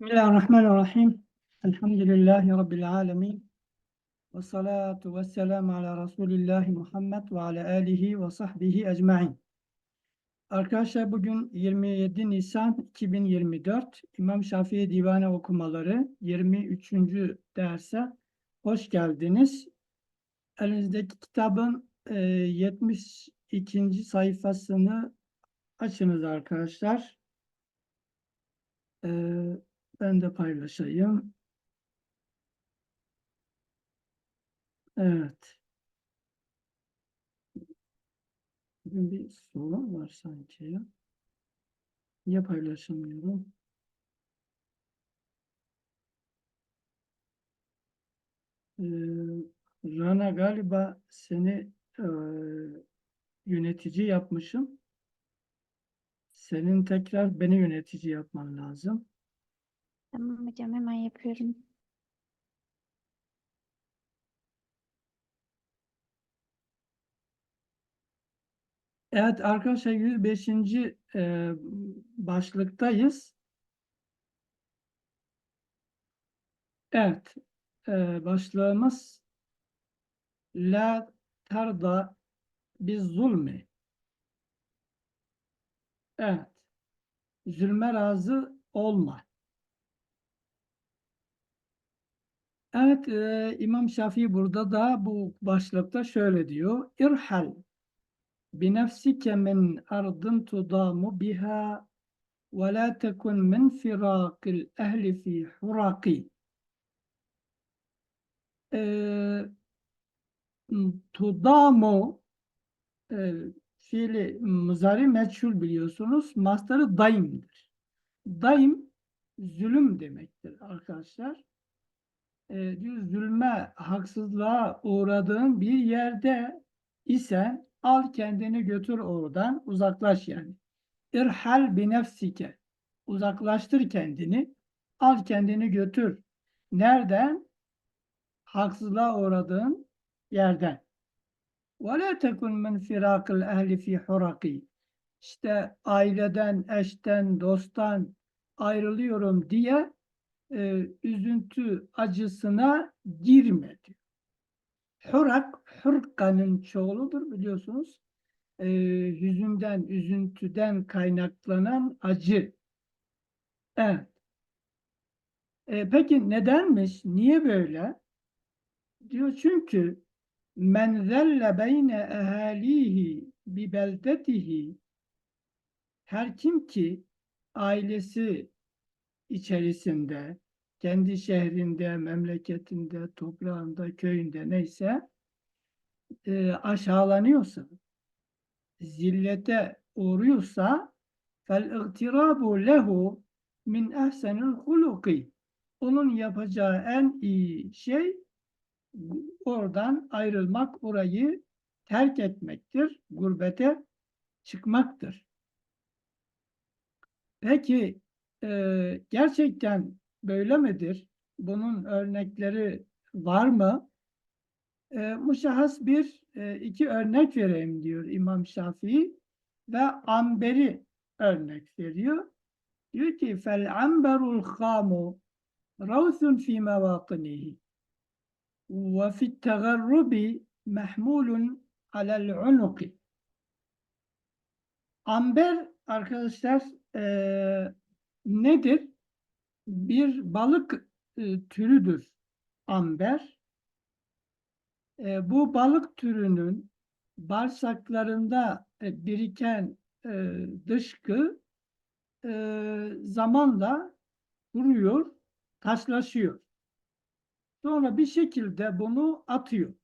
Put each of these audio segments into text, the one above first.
Bismillahirrahmanirrahim. Elhamdülillahi Rabbil alemin. Ve salatu ve selamu ala Resulillahi Muhammed ve ala alihi ve sahbihi ecmain. Arkadaşlar bugün 27 Nisan 2024 İmam Şafii Divane okumaları 23. derse hoş geldiniz. Elinizdeki kitabın e, 72. sayfasını açınız arkadaşlar. E, ben de paylaşayım. Evet. Bugün bir sorun var sanki ya. Paylaşamıyorum? Ee, Rana galiba seni e, yönetici yapmışım. Senin tekrar beni yönetici yapman lazım. Tamam hocam hemen yapıyorum. Evet arkadaşlar 105. e, başlıktayız. Evet e, başlığımız La terda biz zulmi. Evet. Zulme razı olma. Evet, e, İmam Şafii burada da bu başlıkta şöyle diyor. İrhal binefsike min ardın tudamu biha ve la tekun min firakil ehli fi huraki. E, tudamu e, fiili muzari meçhul biliyorsunuz. Mastarı daimdir. Daim zulüm demektir arkadaşlar. Ee, e, diyor, zulme, haksızlığa uğradığın bir yerde ise al kendini götür oradan uzaklaş yani. İrhal bi nefsike. Uzaklaştır kendini. Al kendini götür. Nereden? Haksızlığa uğradığın yerden. Ve la tekun min firakil ehli fi huraki. İşte aileden, eşten, dosttan ayrılıyorum diye e, üzüntü acısına girme diyor. Hurak, hurkanın çoğuludur biliyorsunuz. E, hüzünden, üzüntüden kaynaklanan acı. Evet. E, peki nedenmiş? Niye böyle? Diyor çünkü men zelle beyne ehalihi bi beldetihi her kim ki ailesi içerisinde kendi şehrinde, memleketinde, toprağında, köyünde neyse e, aşağılanıyorsa zillete uğruyorsa ihtirabu lehu min ehsenil huluki onun yapacağı en iyi şey oradan ayrılmak, orayı terk etmektir, gurbete çıkmaktır. Peki e, gerçekten böyle midir? Bunun örnekleri var mı? E, muşahhas bir, e, iki örnek vereyim diyor İmam Şafii ve amberi örnek veriyor. Diyor ki fel amberul khamu ravsun fi mevakinihi ve fit tegarrubi mahmulun alel unuki. Amber arkadaşlar e, nedir? Bir balık e, türüdür amber. E, bu balık türünün bağırsaklarında e, biriken e, dışkı e, zamanla kuruyor, taşlaşıyor. Sonra bir şekilde bunu atıyor.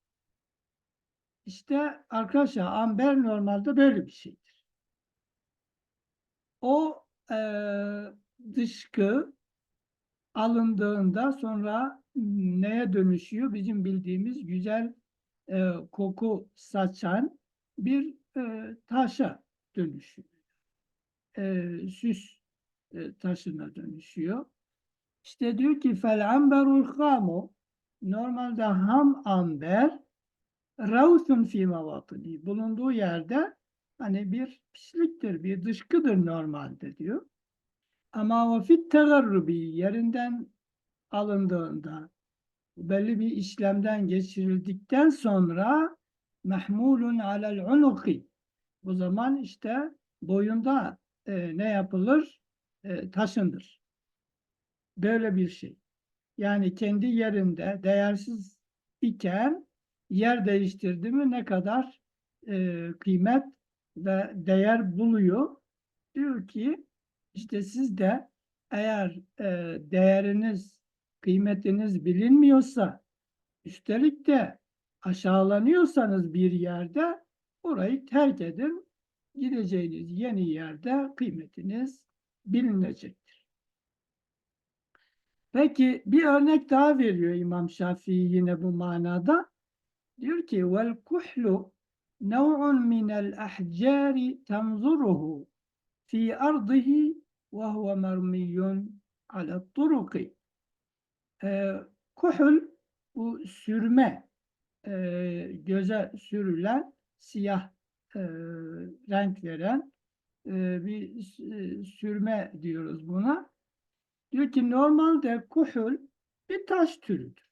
İşte arkadaşlar amber normalde böyle bir şeydir. O e, dışkı alındığında sonra neye dönüşüyor? Bizim bildiğimiz güzel e, koku saçan bir e, taşa dönüşüyor. E, süs e, taşına dönüşüyor. İşte diyor ki fel amberul hamu normalde ham amber ravsun fi mevatini bulunduğu yerde hani bir pisliktir, bir dışkıdır normalde diyor. Ama ve fit tegarrubi yerinden alındığında belli bir işlemden geçirildikten sonra mahmulun alel unuki bu zaman işte boyunda e, ne yapılır? E, taşındır. Böyle bir şey. Yani kendi yerinde değersiz iken yer değiştirdi mi ne kadar e, kıymet ve değer buluyor. Diyor ki işte siz de eğer e, değeriniz, kıymetiniz bilinmiyorsa üstelik de aşağılanıyorsanız bir yerde orayı terk edin. Gideceğiniz yeni yerde kıymetiniz bilinecektir. Peki bir örnek daha veriyor İmam Şafii yine bu manada. Diyor ki vel kuhlu nev'un minel ahcari fi ardihi ve huve mermiyyun ala turuki. Ee, kuhul bu sürme e, göze sürülen siyah e, renk veren e, bir s- sürme diyoruz buna. Diyor ki normalde kuhul bir taş türüdür.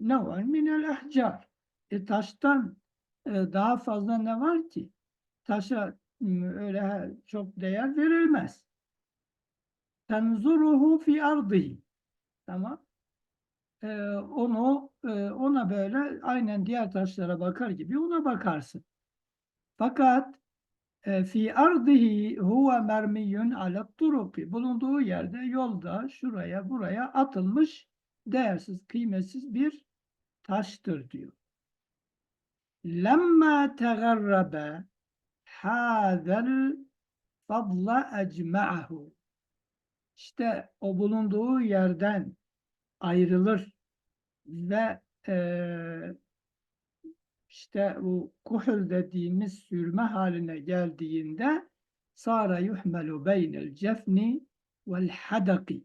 Ne var? Minel ahcar. E taştan e, daha fazla ne var ki? Taşa öyle he- çok değer verilmez. Tenzuruhu fi ardihi. Tamam. E, onu e, ona böyle aynen diğer taşlara bakar gibi ona bakarsın. Fakat e, fi ardihi huve mermiyyun ala turuki. Bulunduğu yerde yolda şuraya buraya atılmış değersiz, kıymetsiz bir taştır diyor. Lemma tegarrabe hâzel fadla ecma'ahu. İşte o bulunduğu yerden ayrılır ve eee işte bu kuhul dediğimiz sürme haline geldiğinde sara yuhmelu beynel cefni vel hadaki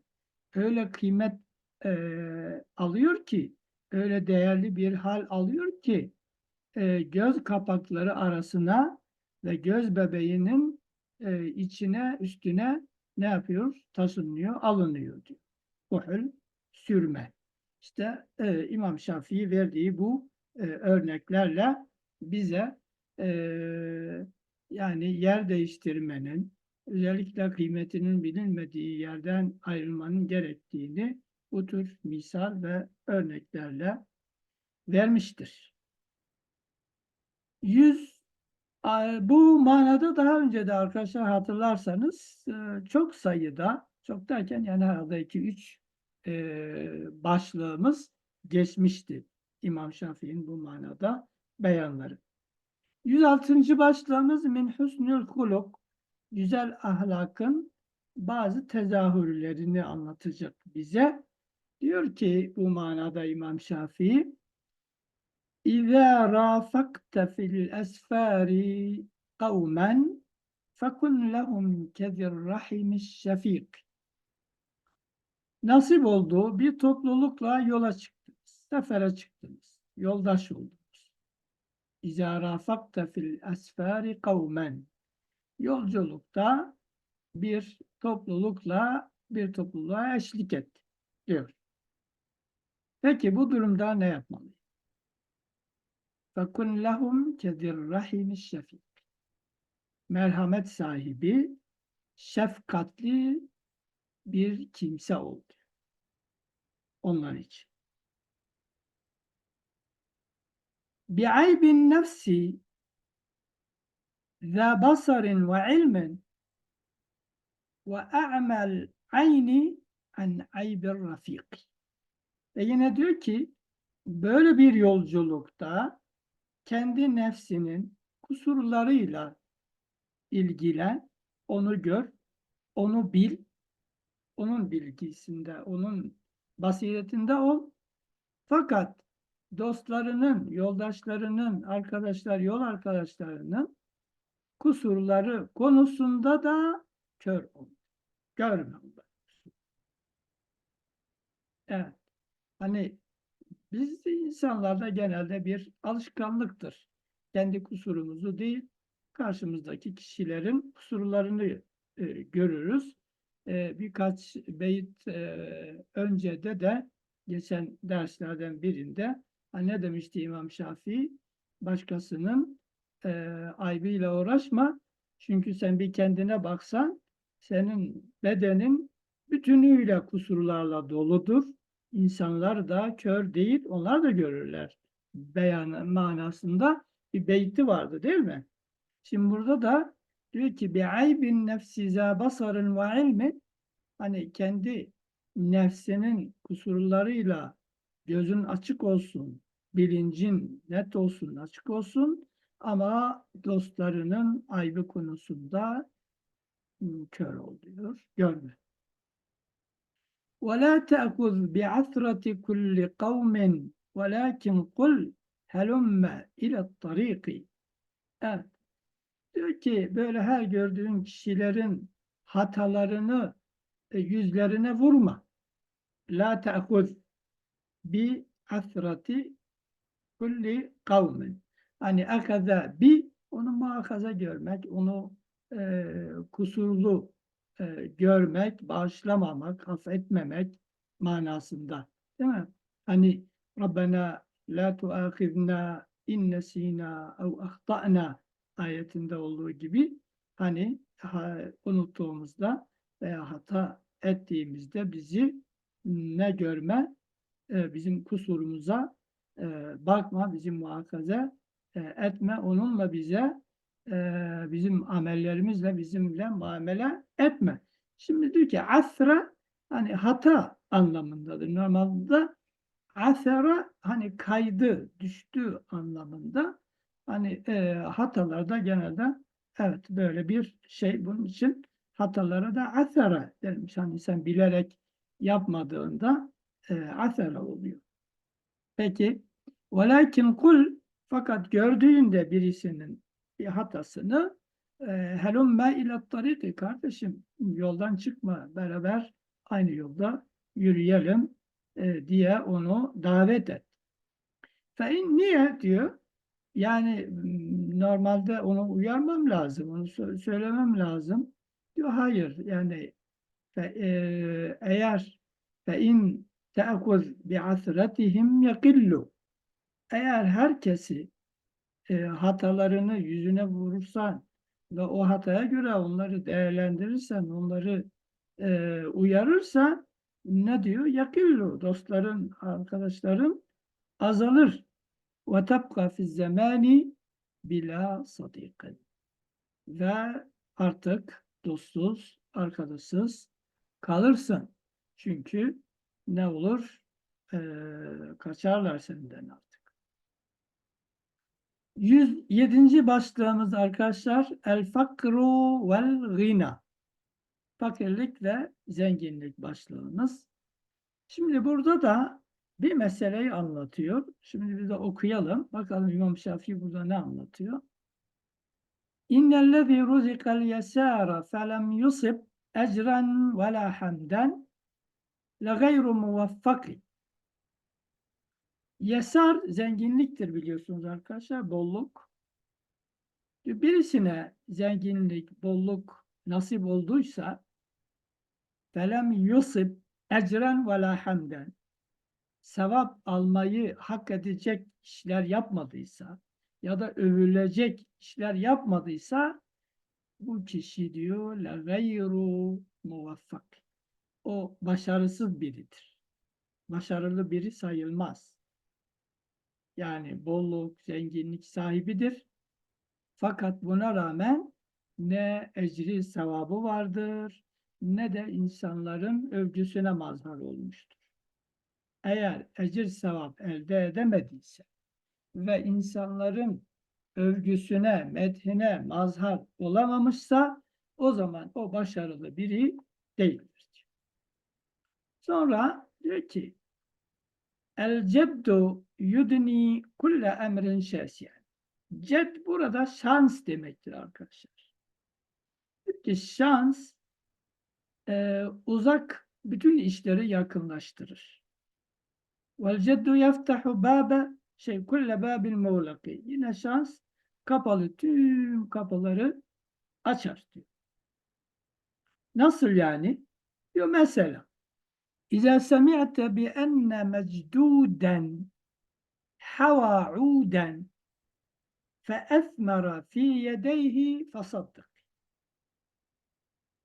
öyle kıymet eee, alıyor ki öyle değerli bir hal alıyor ki eee, göz kapakları arasına ve göz bebeğinin eee, içine üstüne ne yapıyor? Taşınıyor, alınıyor diyor. Kuhul sürme. İşte eee, İmam Şafii verdiği bu e, örneklerle bize e, yani yer değiştirmenin özellikle kıymetinin bilinmediği yerden ayrılmanın gerektiğini bu tür misal ve örneklerle vermiştir. Yüz bu manada daha önce de arkadaşlar hatırlarsanız e, çok sayıda çok derken yani herhalde 2-3 başlığımız geçmişti. İmam Şafii'nin bu manada beyanları. 106. başlığımız min husnül huluk güzel ahlakın bazı tezahürlerini anlatacak bize. Diyor ki bu manada İmam Şafii İzâ râfakte fil esfâri kavmen fekun lehum kezir rahimiş şefik. Nasip oldu bir toplulukla yola çıktınız, sefere çıktınız, yoldaş oldunuz. İzâ râfakte fil esfâri kavmen. Yolculukta bir toplulukla bir topluluğa eşlik et diyor. Peki bu durumda ne yapmalı? فَكُنْ لَهُمْ كَذِرْرَحِمِ الشَّفِيقِ Merhamet sahibi, şefkatli bir kimse oldu. Onlar için. بِعَيْبِ النَّفْسِ ذَا بَصَرٍ وَعِلْمٍ وَأَعْمَى الْعَيْنِ عَنْ عَيْبِ الرَّفِيقِ Ve yine diyor ki, böyle bir yolculukta kendi nefsinin kusurlarıyla ilgilen, onu gör, onu bil, onun bilgisinde, onun basiretinde ol. Fakat dostlarının, yoldaşlarının, arkadaşlar, yol arkadaşlarının kusurları konusunda da kör ol. Görme onları. Evet. Hani biz insanlarda genelde bir alışkanlıktır. Kendi kusurumuzu değil, karşımızdaki kişilerin kusurlarını e, görürüz. e, birkaç beyit e, önce de de geçen derslerden birinde ha, ne demişti İmam Şafii? Başkasının e, aybıyla uğraşma. Çünkü sen bir kendine baksan senin bedenin bütünüyle kusurlarla doludur. İnsanlar da kör değil, onlar da görürler. Beyan manasında bir beyti vardı değil mi? Şimdi burada da diyor ki bi aybin nefsi za basarın ve ilmin hani kendi nefsinin kusurlarıyla gözün açık olsun, bilincin net olsun, açık olsun ama dostlarının aybı konusunda hmm, kör ol diyor, görme. وَلَا تَأْخُذْ بِعَثْرَةِ كُلِّ قَوْمٍ وَلَكِنْ قُلْ هَلُمَّ إِلَى الطَّرِيقِ Evet. Diyor ki böyle her gördüğün kişilerin hatalarını e, yüzlerine vurma. La te'khuz bi asrati kulli kavmin. Hani akaza bi onu muakaza görmek, onu e, kusurlu e, görmek, bağışlamamak, affetmemek manasında. Değil mi? Hani Rabbena la tuâkhidna in nesînâ ev ahta'na ayetinde olduğu gibi hani ha, unuttuğumuzda veya hata ettiğimizde bizi ne görme, e, bizim kusurumuza e, bakma, bizim muhakaza e, etme, onunla bize e, bizim amellerimizle bizimle muamele etme. Şimdi diyor ki asra hani hata anlamındadır. Normalde asara hani kaydı, düştü anlamında. Hani e, hatalarda genelde evet böyle bir şey bunun için hatalara da asara denmiş. Hani sen bilerek yapmadığında e, asara oluyor. Peki velakin kul fakat gördüğünde birisinin bir hatasını e, helumme ile tariki kardeşim yoldan çıkma beraber aynı yolda yürüyelim e, diye onu davet et. Fe in niye diyor yani normalde onu uyarmam lazım, onu sö- söylemem lazım. Diyor hayır yani fe, e, eğer fe in te'kuz bi asratihim yakillu eğer herkesi e, hatalarını yüzüne vurursan ve o hataya göre onları değerlendirirsen, onları e, uyarırsan ne diyor? Yakillu dostların, arkadaşların azalır. Ve tabka fi zamani bila sadiqin. Ve artık dostsuz, arkadaşsız kalırsın. Çünkü ne olur? Ee, kaçarlar senden artık. 107. başlığımız arkadaşlar El fakru vel gina. Fakirlik ve zenginlik başlığımız. Şimdi burada da bir meseleyi anlatıyor. Şimdi bir de okuyalım. Bakalım İmam Şafii burada ne anlatıyor? İnnellezî ruzikal yesâra felem yusib ecren ve la hamden le gayru muvaffaki. Yesar zenginliktir biliyorsunuz arkadaşlar. Bolluk. Birisine zenginlik, bolluk nasip olduysa felem yusib ecren ve la sevap almayı hak edecek işler yapmadıysa ya da övülecek işler yapmadıysa bu kişi diyor la gayru muvaffak. O başarısız biridir. Başarılı biri sayılmaz. Yani bolluk, zenginlik sahibidir. Fakat buna rağmen ne ecri sevabı vardır ne de insanların övgüsüne mazhar olmuştur eğer ecir sevap elde edemediyse ve insanların övgüsüne, methine mazhar olamamışsa o zaman o başarılı biri değildir. Sonra diyor ki El cebdu yudni kulle emrin şesiyen. Ced burada şans demektir arkadaşlar. Çünkü şans e, uzak bütün işleri yakınlaştırır. Vel ceddu yeftahu babe şey kulle babil mevlaki. Yine şans kapalı tüm kapıları açar diyor. Nasıl yani? Diyor mesela Semi'te bi enne mecduden hava uden feesmera fi yedeyhi fesaddık.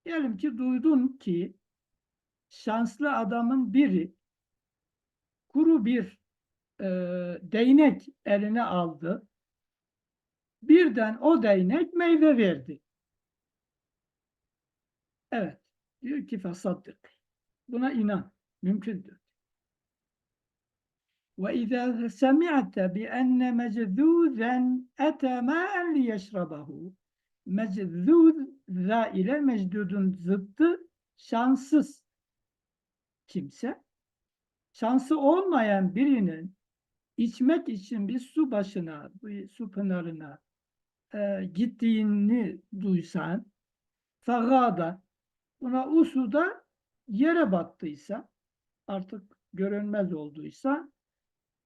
Diyelim ki duydun ki şanslı adamın biri kuru bir e, değnek eline aldı. Birden o değnek meyve verdi. Evet. Diyor ki fesaddık. Buna inan. Mümkündür. وإذا سمعت بأن مجذوذا أتى ماء ليشربه mecdud za ile mecdudun zıttı şanssız kimse şansı olmayan birinin içmek için bir su başına, bir su pınarına e, gittiğini duysan fagada buna o suda yere battıysa artık görünmez olduysa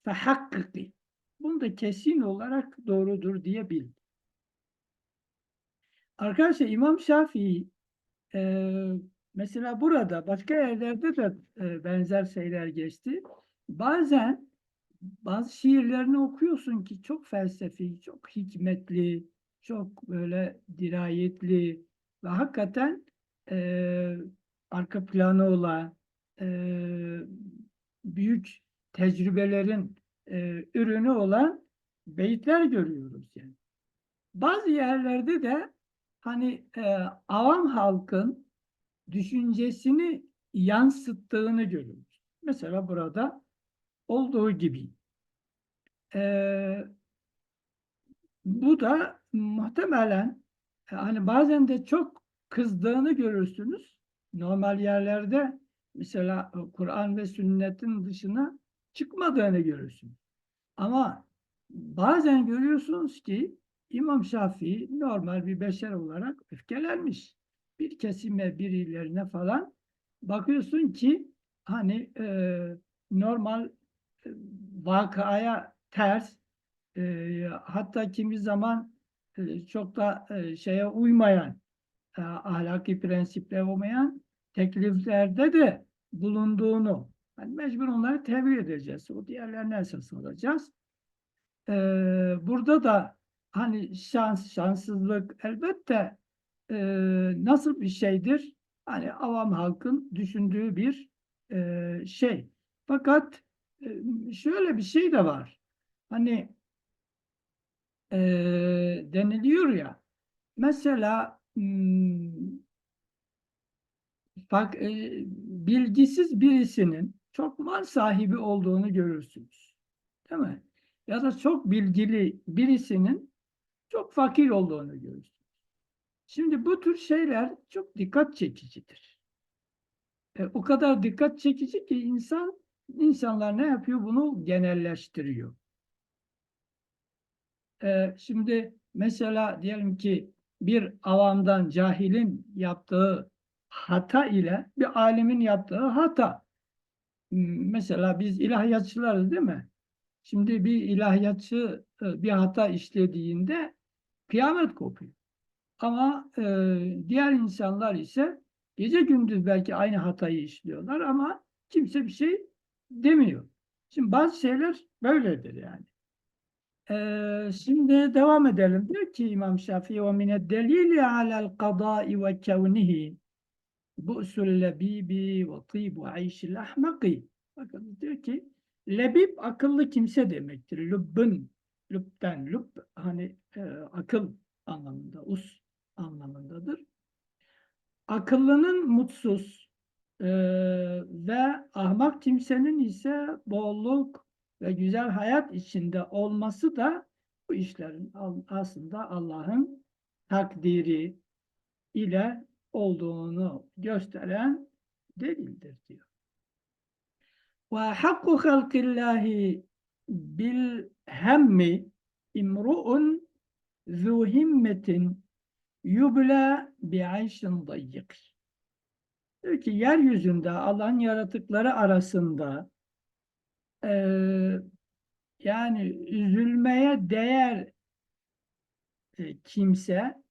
fehakkiki bunu da kesin olarak doğrudur diye bil. Arkadaşlar İmam Şafii e, mesela burada başka yerlerde de e, benzer şeyler geçti. Bazen bazı şiirlerini okuyorsun ki çok felsefi, çok hikmetli, çok böyle dirayetli ve hakikaten e, arka planı olan e, büyük tecrübelerin e, ürünü olan beyitler görüyoruz yani. Bazı yerlerde de hani e, avam halkın düşüncesini yansıttığını görüyoruz. Mesela burada olduğu gibi. E, bu da muhtemelen e, hani bazen de çok kızdığını görürsünüz. Normal yerlerde mesela e, Kur'an ve sünnetin dışına çıkmadığını görürsünüz. Ama bazen görüyorsunuz ki İmam Şafii normal bir beşer olarak öfkelenmiş. Bir kesime birilerine falan bakıyorsun ki hani e, normal e, vakaya ters e, hatta kimi zaman e, çok da e, şeye uymayan e, ahlaki prensiple olmayan tekliflerde de bulunduğunu yani mecbur onları tevil edeceğiz. O diğerlerine esas alacağız. Ee, burada da hani şans, şanssızlık elbette e, nasıl bir şeydir? Hani avam halkın düşündüğü bir e, şey. Fakat e, şöyle bir şey de var. Hani e, deniliyor ya mesela hmm, bak e, bilgisiz birisinin çok mal sahibi olduğunu görürsünüz. Değil mi? Ya da çok bilgili birisinin çok fakir olduğunu görürsünüz. Şimdi bu tür şeyler çok dikkat çekicidir. E, o kadar dikkat çekici ki insan insanlar ne yapıyor? Bunu genelleştiriyor. E, şimdi mesela diyelim ki bir avamdan cahilin yaptığı hata ile bir alimin yaptığı hata. Mesela biz ilahiyatçılarız değil mi? Şimdi bir ilahiyatçı e, bir hata işlediğinde kıyamet kopuyor. Ama e, diğer insanlar ise gece gündüz belki aynı hatayı işliyorlar ama kimse bir şey demiyor. Şimdi bazı şeyler böyledir yani. Ee, şimdi devam edelim. Diyor ki İmam Şafii ve mine delili alel kadai ve kevnihi bu'sul lebibi ve tibu ayşil ahmaki. Bakın diyor ki lebib akıllı kimse demektir. Lübbün, lübden, lüb hani e, akıl anlamında, us anlamındadır. Akıllının mutsuz e, ve ahmak kimsenin ise bolluk ve güzel hayat içinde olması da bu işlerin aslında Allah'ın takdiri ile olduğunu gösteren delildir diyor. Ve hakku halkillahi bil hemmi imru'un zu himmetin yubla bi ayşin dayyik. Diyor ki yeryüzünde Allah'ın yaratıkları arasında e, yani üzülmeye değer e, kimse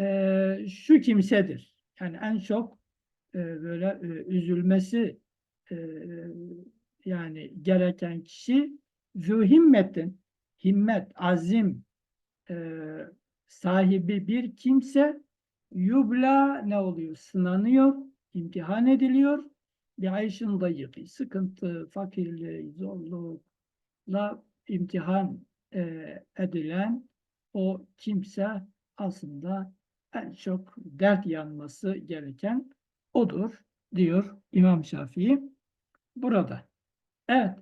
e, şu kimsedir. Yani en çok e, böyle e, üzülmesi e, yani gereken kişi zü himmetin himmet, azim e, sahibi bir kimse yubla ne oluyor? Sınanıyor, imtihan ediliyor. Bir ayşın dayıkı, sıkıntı, fakirlik, zorlukla imtihan e, edilen o kimse aslında en çok dert yanması gereken odur diyor İmam Şafii burada. Evet.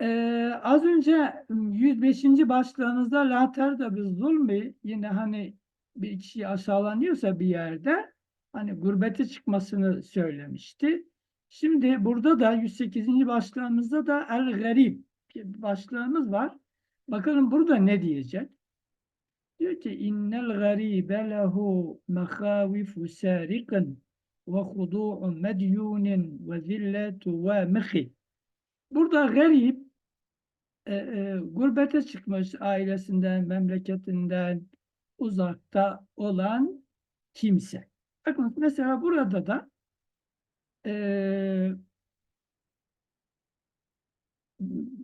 Ee, az önce 105. başlığınızda la terde biz zulmi yine hani bir kişi aşağılanıyorsa bir yerde hani gurbete çıkmasını söylemişti. Şimdi burada da 108. başlığımızda da el garip bir başlığımız var. Bakalım burada ne diyecek? Diyor ki innel garibe lehu mekhavifu sariqin ve hudu'u medyunin ve zilletu ve mıhi. Burada garip e, e, gurbete çıkmış ailesinden, memleketinden uzakta olan kimse. Bakın mesela burada da e,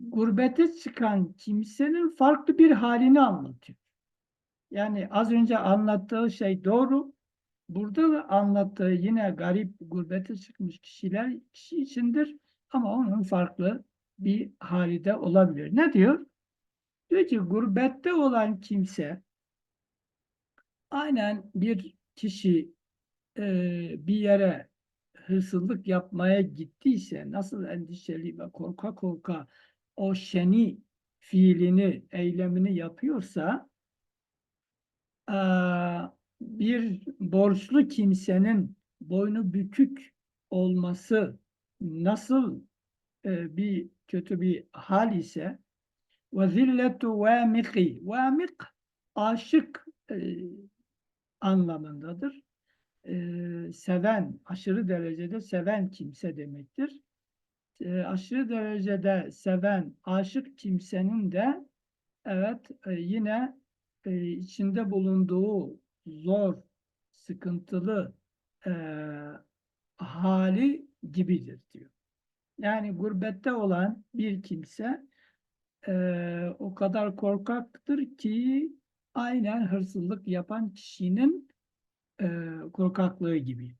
gurbete çıkan kimsenin farklı bir halini anlatıyor. Yani az önce anlattığı şey doğru. Burada da anlattığı yine garip gurbete çıkmış kişiler kişi içindir ama onun farklı bir hali de olabilir. Ne diyor? Diyor ki gurbette olan kimse aynen bir kişi e, bir yere hırsızlık yapmaya gittiyse nasıl endişeli ve korka korka o şeni fiilini, eylemini yapıyorsa bir borçlu kimsenin boynu bükük olması nasıl e, bir kötü bir hal ise ve zilletu vâmiki vâmik aşık e, anlamındadır. E, seven, aşırı derecede seven kimse demektir. Aşırı derecede seven, aşık kimsenin de evet yine e, içinde bulunduğu zor, sıkıntılı e, hali gibidir diyor. Yani gurbette olan bir kimse e, o kadar korkaktır ki aynen hırsızlık yapan kişinin e, korkaklığı gibi.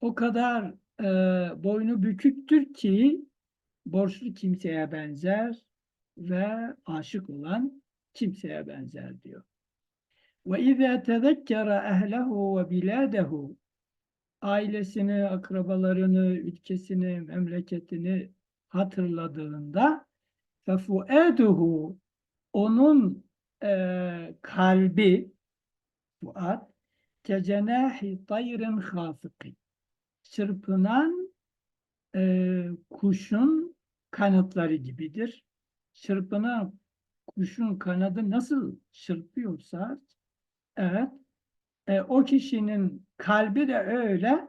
O kadar e, boynu büküktür ki borçlu kimseye benzer ve aşık olan kimseye benzer diyor. Ve izâ tezekkere ehlehu ve bilâdehu ailesini, akrabalarını, ülkesini, memleketini hatırladığında fefueduhu onun e, kalbi fuat kecenahi tayrin hafıki çırpınan e, kuşun kanatları gibidir. Çırpınan kuşun kanadı nasıl çırpıyorsa evet e, o kişinin kalbi de öyle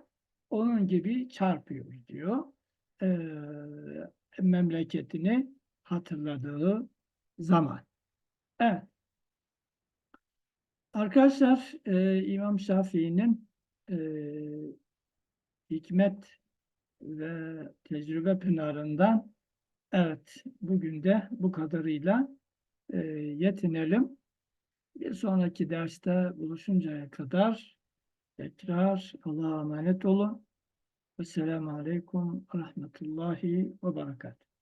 onun gibi çarpıyor diyor. E, memleketini hatırladığı zaman. Evet. Arkadaşlar e, İmam Şafii'nin e, hikmet ve tecrübe pınarından evet bugün de bu kadarıyla e, yetinelim. Bir sonraki derste buluşuncaya kadar tekrar Allah'a emanet olun. Esselamu Aleyküm Rahmetullahi ve Berekatuhu.